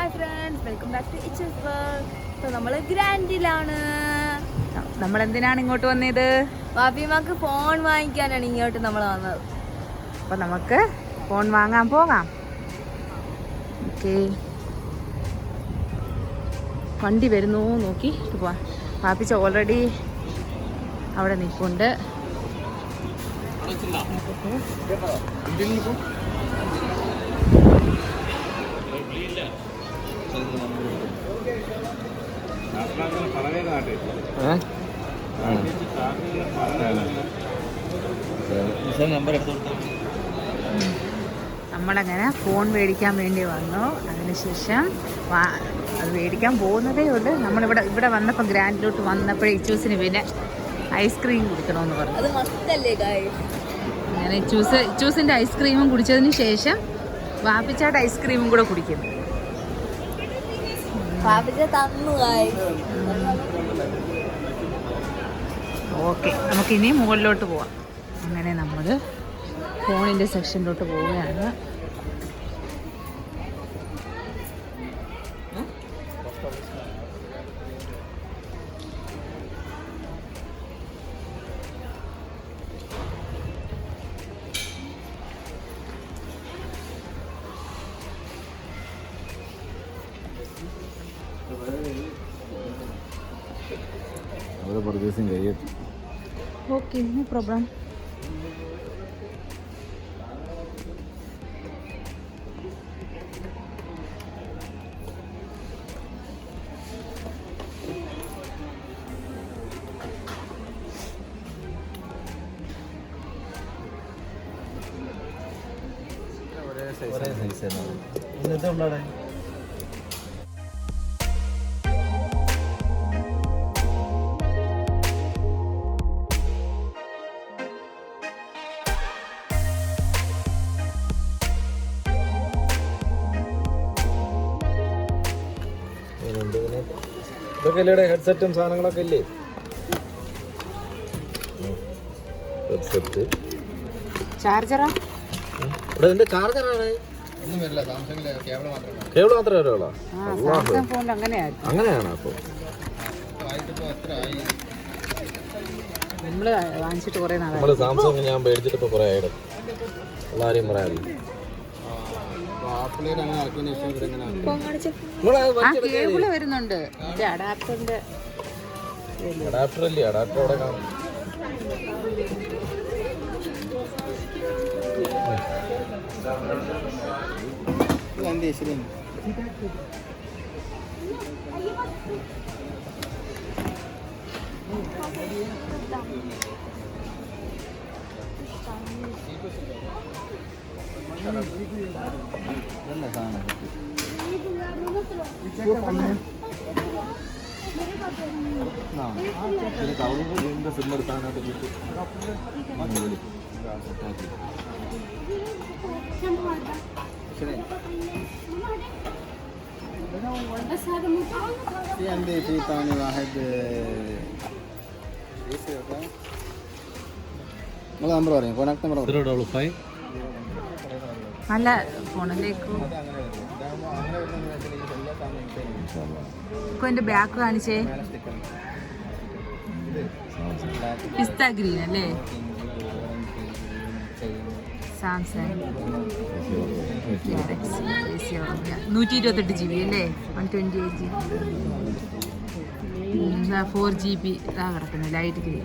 Hi friends welcome back to ഇച്ചസ് world ഇപ്പോൾ നമ്മൾ ഗ്രാൻഡിലാണ്. നമ്മൾ എന്തിനാണ് ഇങ്ങോട്ട് വന്നത്? ബാബിമാക്ക് ഫോൺ വാങ്ങിക്കാനാണ് ഇങ്ങോട്ട് നമ്മൾ വന്നത്. അപ്പോൾ നമുക്ക് ഫോൺ വാങ്ങാൻ പോകാം. ഓക്കെ വണ്ടി വരുന്നു നോക്കി പോവാ. പാപ്പിച്ച ഓൾറെഡി അവിടെ നിൽപ്പുണ്ട്. നമ്പർ എടുത്തു നമ്മളങ്ങനെ ഫോൺ മേടിക്കാൻ വേണ്ടി വന്നു. അതിനുശേഷം അത് മേടിക്കാൻ പോകുന്നതേ ഉള്ളൂ. നമ്മളിവിടെ ഇവിടെ വന്നപ്പോൾ ഗ്രാൻഡിലോട്ട് വന്നപ്പോഴേ ഇച്ചൂസിന് പിന്നെ ഐസ്ക്രീം കുടിക്കണമെന്ന് പറഞ്ഞു. അങ്ങനെ ഇച്ചൂസ് ഇച്ചൂസിന്റെ ഐസ്ക്രീമും കുടിച്ചതിന് ശേഷം വാപ്പിച്ചാട്ട് ഐസ്ക്രീമും കൂടെ കുടിക്കുന്നു. പാപ്പിച്ച തന്നു ഓക്കെ നമുക്കിനി മുകളിലോട്ട് പോവാം. അങ്ങനെ നമ്മൾ ഫോണിന്റെ സെക്ഷനിലോട്ട് പോവുകയാണ്. അവരെ പർച്ചേസിങ് കഴിയട്ടെ ഓക്കെ നോ പ്രോബ്ലം. ഒരേ സൈസ് എന്നിട്ട് ഉണ്ടാടെ ഇതൊക്കെ അല്ലേ ഹെഡ്സെറ്റും സാധനങ്ങളൊക്കെ ഇല്ലേ? ഹെഡ്സെറ്റ് ചാർജറാ ഇവിടെ ഇതിന്റെ ചാർജറാണ് കേബിൾ മാത്രമേ വരുള്ളൂ അങ്ങനെയാണ് അപ്പോൾ. സാംസങ് ഞാൻ മേടിച്ചിട്ട് ഇപ്പോൾ കുറേ കാര്യം പറയാറില്ല കേബിൾ വരുന്നുണ്ട്. അഡാപ്റ്ററിന്റെ അഡാപ്റ്റർ അല്ലേ അഡാപ്റ്റർ അവിടെ കാണും. സിം എടുക്കാനായിട്ട് في عندي في ثاني واحد നിങ്ങൾ നമ്പർ പറയും കോൺടാക്ട് നമ്പർ പറയും സീറോ ഡബിൾ ഫൈവ് നല്ല ഫോണിലേക്ക്. ഇപ്പൊ എന്റെ ബാക്ക് കാണിച്ചേ. പിസ്ത ഗ്രീൻ അല്ലേ? സാംസങ് നൂറ്റി ഇരുപത്തെട്ട് ജി ബി അല്ലേ? One twenty eight G four G B ഇതാ കിടക്കുന്നത് ലൈറ്റ് ഗ്രീൻ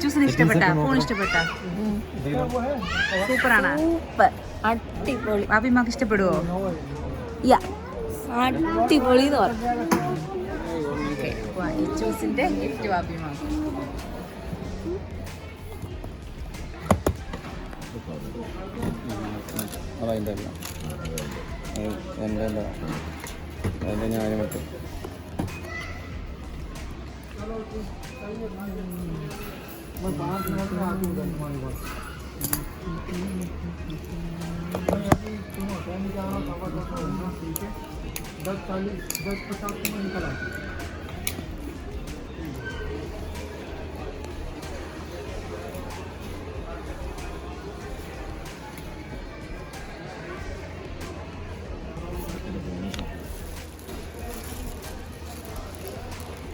ജ്യൂസിന് ഇഷ്ടപ്പെട്ട? ഫോൺ ഇഷ്ടപ്പെട്ട? സൂപ്പറാണ്. അടിപൊളി. ബാബിമാക്ക് ഇഷ്ടപ്പെടുവോ? യാ. അടിപൊളി എന്ന് പറഞ്ഞു ജ്യൂസിന്റെ ഗിഫ്റ്റ് ബാബിമാക്ക് അതതിന്റെ അല്ല. എന്റെ അല്ല അതിന്റെ ഞാൻ മറ്റും ഇതാണ്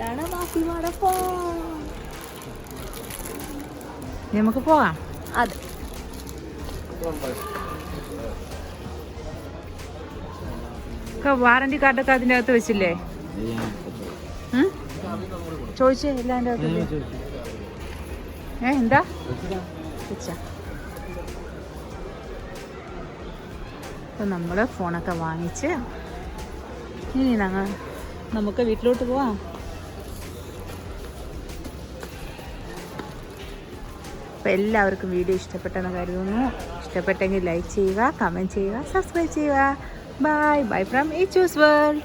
വാസി മാസിമാടെ നമുക്ക് പോവാം അതെ. വാറണ്ടി കാർഡൊക്കെ അതിന്റെ അകത്ത് വെച്ചില്ലേ? ചോദിച്ചേ എല്ലാം അതിന്റെ അകത്ത് ഏ എന്താ? വെച്ചാ. അപ്പം നമ്മൾ ഫോണൊക്കെ വാങ്ങിച്ച് ഇനി ഞങ്ങൾ നമുക്ക് വീട്ടിലോട്ട് പോവാം. അപ്പോൾ എല്ലാവർക്കും വീഡിയോ ഇഷ്ടപ്പെട്ടെന്ന് കരുതുന്നു. ഇഷ്ടപ്പെട്ടെങ്കിൽ ലൈക്ക് ചെയ്യുക കമന്റ് ചെയ്യുക സബ്സ്ക്രൈബ് ചെയ്യുക. ബൈ ബൈ ഫ്രം ഈ ചൂസ് വേൾഡ്